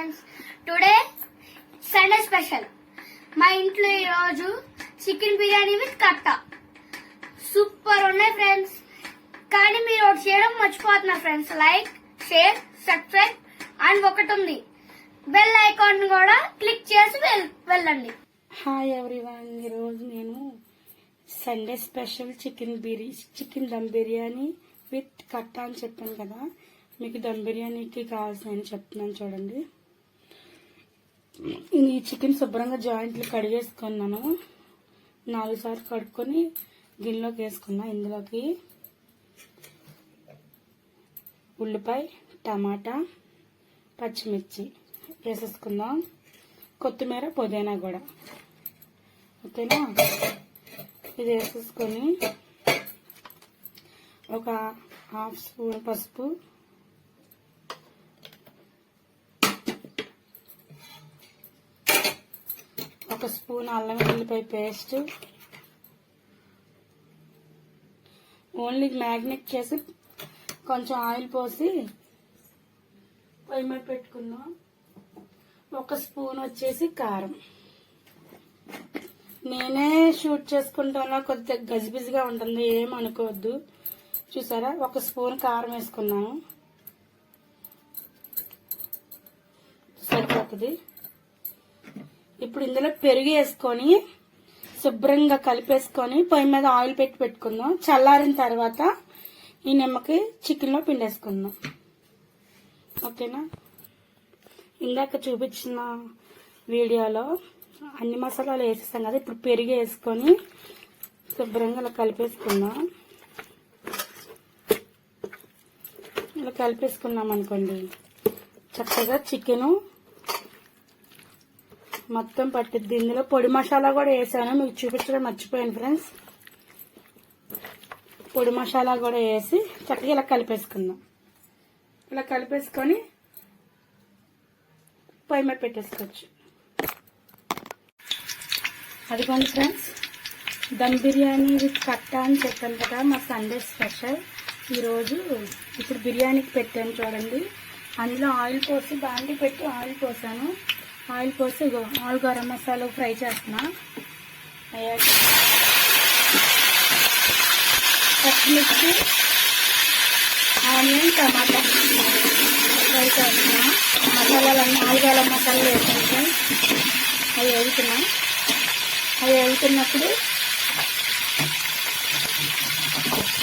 Friends today Sunday special మా ఇంట్లో ఈరోజు చికెన్ బిర్యానీ విత్ కట్ట. సూపర్ ఉన్నాయి ఫ్రెండ్స్ కానీ మీరు ఒకటి చేయడం మర్చిపోతున్నారు friends like share subscribe and ఒకటి ఉంది. బెల్ ఐకాన్ కూడా క్లిక్ చేసి వెళ్ళండి. హాయ్ ఎవ్రీవన్ ఈరోజు నేను Sunday special chicken biryani chicken dum biryani with కట్టా అని చెప్పాను కదా. మీకు దమ్ బిర్యానీకి కావాల్సిన చెప్తున్నాను చూడండి. ఈ చికెన్ శుభ్రంగా జాయింట్లు కడిగేసుకున్నాను. నాలుగు సార్లు కడుక్కొని గిన్నెలోకి వేసుకున్నా. ఇందులోకి ఉల్లిపాయ టమాటా పచ్చిమిర్చి వేసేసుకుందాం. కొత్తిమీర పుదీనా కూడా. ఓకేనా? ఇది వేసేసుకొని ఒక హాఫ్ స్పూన్ పసుపు ఒక స్పూన్ అల్లం వెల్లిపాయ పేస్ట్. ఓన్లీ మ్యాగ్నెట్ చేసి కొంచెం ఆయిల్ పోసి పొయ్యి మీద పెట్టుకుందాం ఒక స్పూన్ వచ్చేసి కారం. నేనే షూట్ చేసుకుంటాను కొద్దిగా గజిబిజిగా ఉంటుంది ఏం అనుకోవద్దు. చూసారా? ఒక స్పూన్ కారం వేసుకున్నాను. సరిపోతుంది. ఇప్పుడు ఇందులో పెరుగు వేసుకొని శుభ్రంగా కలిపేసుకొని పొయ్యి మీద ఆయిల్ పెట్టి పెట్టుకుందాం. చల్లారిన తర్వాత ఈ నిమ్మకి చికెన్లో పిండేసుకుందాం. ఓకేనా? ఇందాక చూపించిన వీడియోలో అన్ని మసాలాలు వేసేస్తాం కదా ఇప్పుడు పెరుగు వేసుకొని శుభ్రంగా ఇలా కలిపేసుకుందాం. ఇలా కలిపేసుకున్నాం అనుకోండి చక్కగా చికెను మొత్తం పట్టిద్ది. ఇందులో పొడి మసాలా కూడా వేసాను. మీకు చూపించడం మర్చిపోయాను ఫ్రెండ్స్ పొడి మసాలా కూడా వేసి చక్కగా ఇలా కలిపేసుకుందాం. ఇలా కలిపేసుకొని పొయ్యి మీద పెట్టేసుకోవచ్చు. అదిగోండి ఫ్రెండ్స్ దమ్ బిర్యానీ విత్ కట్ట అని చెప్పాను కదా మా సండే స్పెషల్ ఈరోజు ఇప్పుడు బిర్యానీకి పెట్టాను చూడండి. అందులో ఆయిల్ పోసి బాండి పెట్టి ఆయిల్ పోసాను. ఆయిల్ పోసి ఇగో ఆలు గరం మసాలా ఫ్రై చేస్తున్నా. పచ్చిమిర్చి ఆనియన్ టమాటా ఫ్రై చేస్తున్నా. మసాలాలన్నీ ఆలు గరం మసాలా వేసాను అవి వేగుతున్నా అవి వెళ్తున్నప్పుడు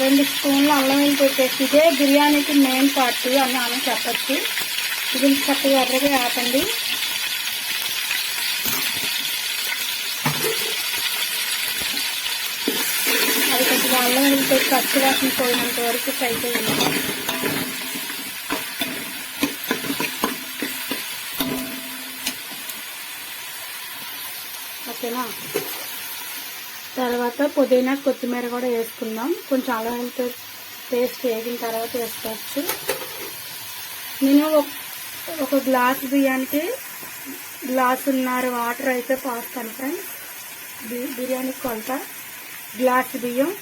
రెండు స్పూన్లు అల్లం వెల్లి పెట్టేసి ఇదే బిర్యానీకి మెయిన్ పార్ట్ అని ఆమె చెప్పచ్చు. ఇది చక్కగా ఎర్రగా ఆపండి అది కొద్దిగా అల్లం వెల్లి పెట్టి పచ్చి వాసన పోయినంత వరకు ఫ్రై చేయండి. ఓకేనా? తర్వాత పుదీనా కొత్తిమీర కూడా వేసుకుందాం. కొంచెం అల్లం వెల్లుల్లి పేస్ట్ వేగిన తర్వాత వేసుకోవచ్చు. నేను ఒక- గ్లాస్ బియ్యానికి గ్లాసున్నర వాటర్ అయితే పోస్తాను ఫ్రెండ్స్. బి- బిర్యానీ కొలత గ్లాస్ బియ్యం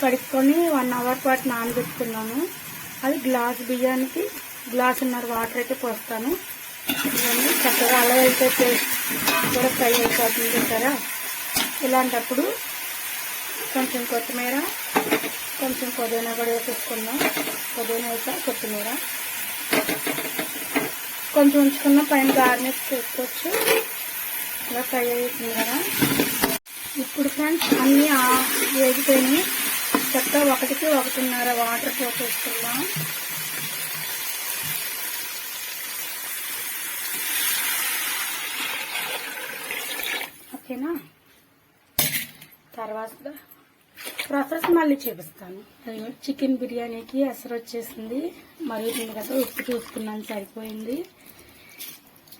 కడుక్కొని వన్ అవర్ పాటు నానబెట్టుకున్నాను. అది గ్లాస్ బియ్యానికి గ్లాస్ ఉన్నారు వాటర్ అయితే పోస్తాను. ఇవన్నీ చక్కగా అలా అయితే పేస్ట్ కూడా ఫ్రై అయిపోతుంది చూసారా? ఇలాంటప్పుడు కొంచెం కొత్తిమీర కొంచెం పుదీనా కూడా వేసేసుకున్నాం పుదీనా వేసా కొత్తిమీర. కొంచెం ఉంచుకున్న పైన గార్నిష్ చేసుకోవచ్చు. ఇలా ఫ్రై అవుతుంది కదా. ఇప్పుడు ఫ్రెండ్స్ అన్నీ వేగిపోయినాయి చక్కగా ఒకటికి ఒకటిన్నర వాటర్ పోసేసుకుందాం ఓకేనా? తర్వాత ప్రాసెస్ మళ్ళీ చూపిస్తాను. అది చికెన్ బిర్యానీకి అసలు వచ్చేసింది మరుగుతుంది కదా ఉప్పు చూసుకున్నాను సరిపోయింది.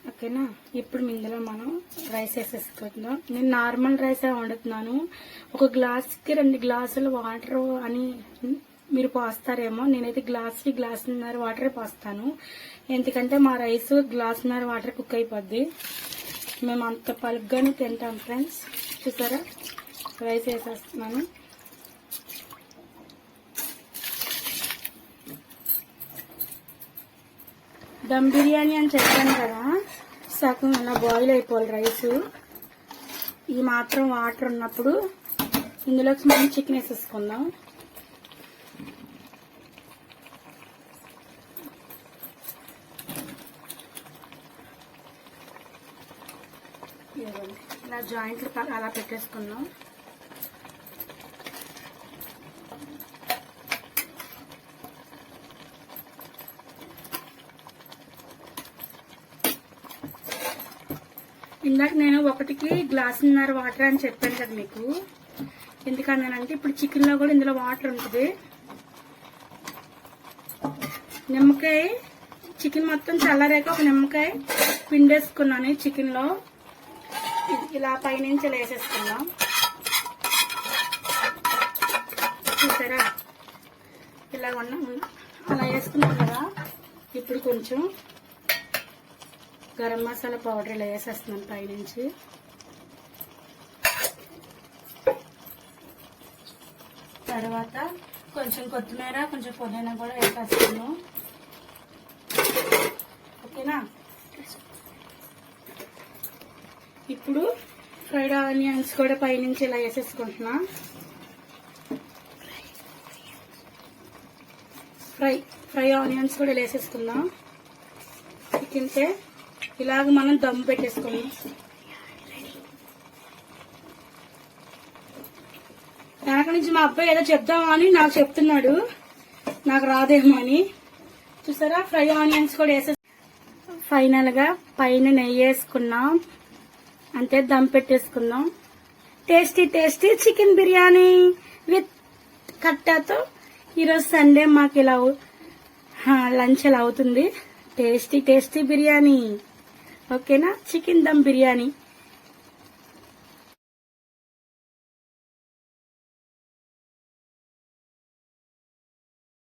ఓకేనా? ఇప్పుడు ఇందులో మనం రైస్ వేసేసుకుందాం. నేను నార్మల్ రైసే వండుతున్నాను. ఒక గ్లాస్కి రెండు గ్లాసులు వాటర్ అని మీరు పోస్తారేమో. నేనైతే గ్లాస్కి గ్లాసున్నర వాటరే పోస్తాను. ఎందుకంటే మా రైస్ గ్లాసున్నర వాటర్ కుక్ అయిపోద్ది. మేము అంత పలుగ్గానే తింటాం ఫ్రెండ్స్ చూసారా? రైస్ వేసేస్తున్నాను. దమ్ బిర్యానీ అని చెప్పాను కదా. సగం ఇలా బాయిల్ అయిపోవాలి రైస్ ఈ మాత్రం వాటర్ ఉన్నప్పుడు ఇందులోకి మనం చికెన్ వేసేసుకుందాం. ఇలా జాయింట్లు అలా పెట్టేసుకుందాం. ఇందాక నేను ఒకటికి గ్లాసున్నర వాటర్ అని చెప్పాను కదా మీకు. ఎందుకన్నానంటే ఇప్పుడు చికెన్లో కూడా ఇందులో వాటర్ ఉంటుంది. నిమ్మకాయ చికెన్ మొత్తం చల్లారాక ఒక నిమ్మకాయ పిండేసుకున్నాను చికెన్లో. ఇలా పైనుంచి ఇలా వేసేసుకుందాం చూసారా? ఇలా ఉన్న అలా వేసుకున్నాం కదా. ఇప్పుడు కొంచెం గరం మసాలా పౌడర్ ఇలా వేసేస్తున్నాను పైనుంచి. తర్వాత కొంచెం కొత్తిమీర కొంచెం పుదీనా కూడా వేసేస్తాను. ఓకేనా? ఇప్పుడు ఫ్రైడ్ ఆనియన్స్ కూడా పైనుంచి ఇలా వేసేసుకుంటున్నా. ఫ్రై ఫ్రై ఆనియన్స్ కూడా ఇలా వేసేసుకుందాం. చికెన్కే ఇలాగ మనం దమ్ పెట్టేసుకున్నాం వెనక నుంచి మా అబ్బాయి ఏదో చెప్దామని నాకు చెప్తున్నాడు. నాకు రాదేమో అని. చూసారా? ఫ్రై ఆనియన్స్ కూడా వేసే ఫైనల్గా పైన నెయ్యి వేసుకున్నాం. అంతే దమ్ పెట్టేసుకుందాం tasty tasty chicken biryani with కట్టాతో ఈరోజు సండే మాకు ఇలా లంచ్ ఇలా అవుతుంది? Tasty tasty biryani. ఓకేనా? చికెన్ దమ్ బిర్యానీ.